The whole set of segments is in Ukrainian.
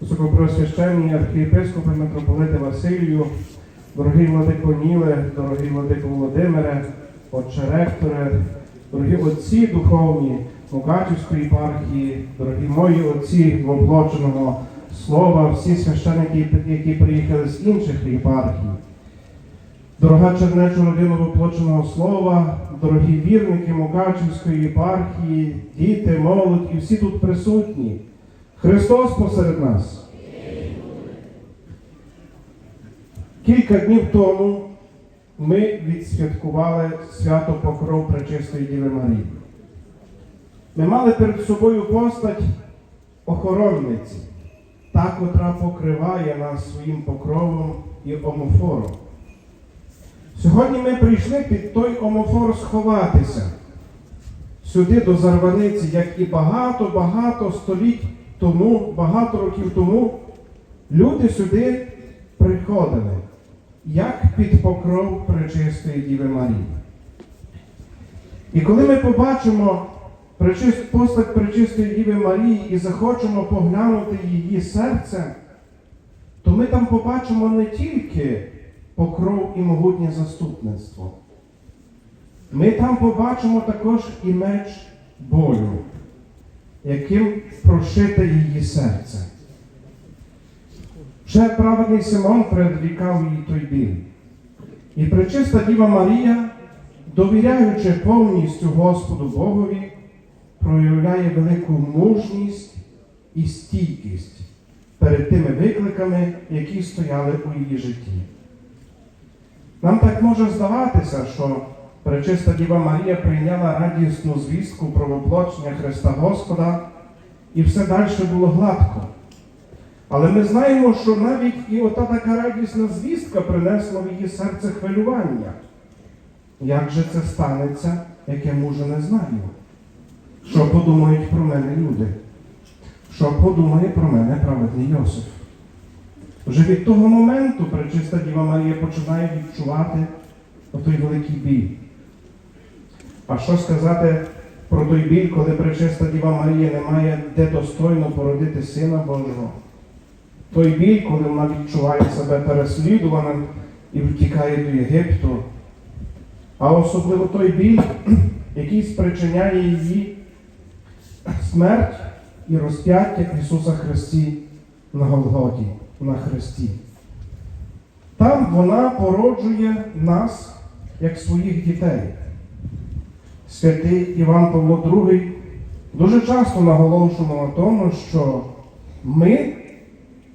Високопросвященні архієпископи митрополити Василію, дорогий владико Ніле, дорогий владико Володимире, отче ректоре, дорогі отці духовні Мукачівської єпархії, дорогі мої отці воплоченого слова, всі священники, які приїхали з інших єпархій. Дорога чернечу родину воплоченого слова, дорогі вірники Мукачівської єпархії, діти, молодь і всі тут присутні. Христос посеред нас. Кілька днів тому ми відсвяткували свято Покров Пречистої Діви Марії. Ми мали перед собою постать охоронниці, та, котра покриває нас своїм покровом і омофором. Сьогодні ми прийшли під той омофор сховатися сюди до Зарваниці, як і багато-багато століть тому, багато років тому, люди сюди приходили, як під покров Пречистої Діви Марії. І коли ми побачимо постать Пречистої Діви Марії і захочемо поглянути її серце, то ми там побачимо не тільки покров і могутнє заступництво. Ми там побачимо також і меч болю, яким прошите її серце. Вже праведний Симон предрікав їй той біль. І пречиста Діва Марія, довіряючи повністю Господу Богові, проявляє велику мужність і стійкість перед тими викликами, які стояли у її житті. Нам так може здаватися, що Пречиста Діва Марія прийняла радісну звістку про воплочення Христа Господа, і все далі було гладко. Але ми знаємо, що навіть і ота така радісна звістка принесла в її серце хвилювання. Як же це станеться, як я мужа не знаю? Що подумають про мене люди? Що подумає про мене праведний Йосиф? Вже від того моменту Пречиста Діва Марія починає відчувати отой великий біль. А що сказати про той біль, коли Пречиста Діва Марія не має де достойно породити Сина Божого? Той біль, коли вона відчуває себе переслідуваним і втікає до Єгипту. А особливо той біль, який спричиняє її смерть і розп'яття Ісуса Христі на Голготі, на Христі. Там вона породжує нас як своїх дітей. Святий Іван Павло II дуже часто наголошував на тому, що ми,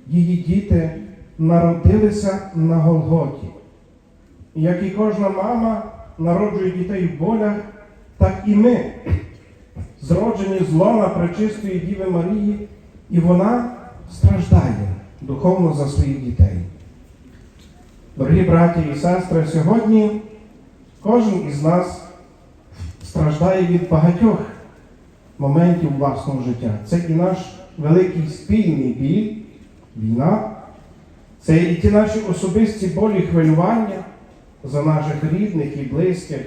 її діти, народилися на Голготі. Як і кожна мама народжує дітей в болях, так і ми, зроджені з лона Пречистої Діви Марії, і вона страждає духовно за своїх дітей. Дорогі браті і сестри, сьогодні кожен із нас страждає від багатьох моментів власного життя. Це і наш великий спільний біль, війна, це і ті наші особисті болі, хвилювання за наших рідних і близьких,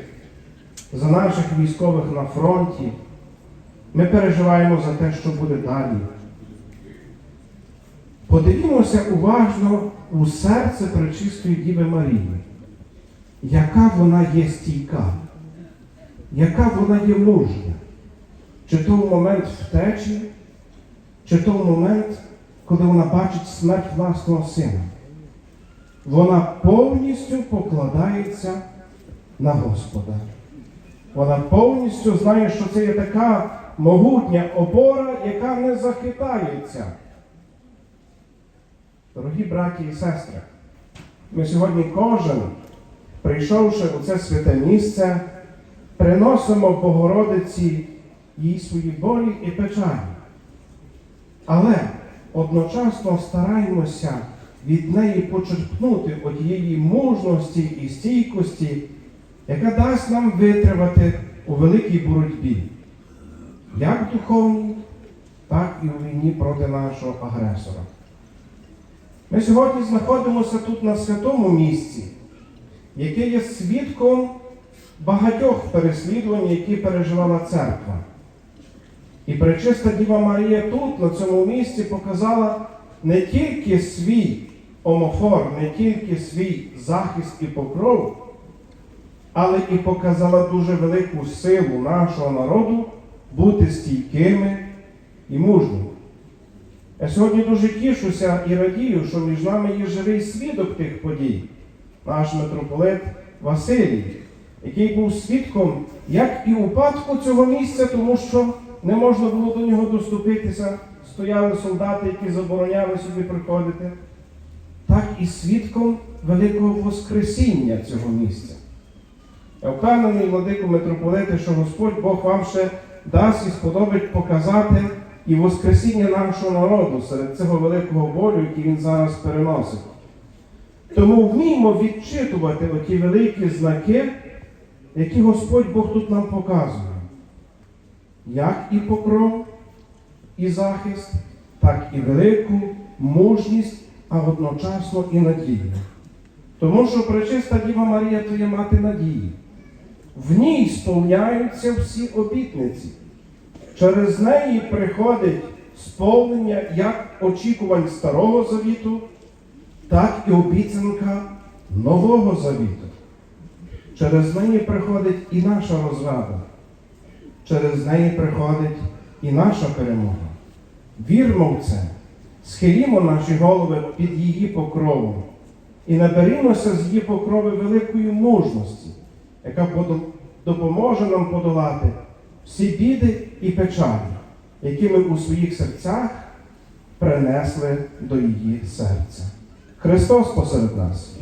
за наших військових на фронті. Ми переживаємо за те, що буде далі. Подивімося уважно у серце Пречистої Діви Марії, яка вона є стійка, яка вона є мужня, чи то в момент втечі, чи то в момент, коли вона бачить смерть власного сина. Вона повністю покладається на Господа. Вона повністю знає, що це є така могутня опора, яка не захитається. Дорогі браті і сестри, ми сьогодні кожен, прийшовши у це святе місце, приносимо Богородиці їй свої болі і печалі. Але одночасно стараємося від неї почерпнути одієї мужності і стійкості, яка дасть нам витривати у великій боротьбі, як духовній, так і у війні проти нашого агресора. Ми сьогодні знаходимося тут на святому місці, яке є свідком багатьох переслідувань, які переживала церква. І пречиста Діва Марія тут, на цьому місці, показала не тільки свій омофор, не тільки свій захист і покров, але і показала дуже велику силу нашого народу бути стійкими і мужніми. Я сьогодні дуже тішуся і радію, що між нами є живий свідок тих подій, наш митрополит Василій, який був свідком як і упадку цього місця, тому що не можна було до нього доступитися, стояли солдати, які забороняли собі приходити, так і свідком великого Воскресіння цього місця. Я впевнений, владику митрополите, що Господь Бог вам ще дасть і сподобить показати і Воскресіння нашого народу серед цього великого болю, який він зараз переносить. Тому вміємо відчитувати оті великі знаки, які Господь Бог тут нам показує. Як і покров, і захист, так і велику мужність, а одночасно і надію. Тому що пречиста Діва Марія то є мати надії. В ній сповняються всі обітниці. Через неї приходить сповнення як очікувань Старого Завіту, так і обіцянка Нового Завіту. Через неї приходить і наша розрада. Через неї приходить і наша перемога. Вірмо в це, схилімо наші голови під її покровом і наберімося з її покрови великої мужності, яка допоможе нам подолати всі біди і печалі, які ми у своїх серцях принесли до її серця. Христос посеред нас.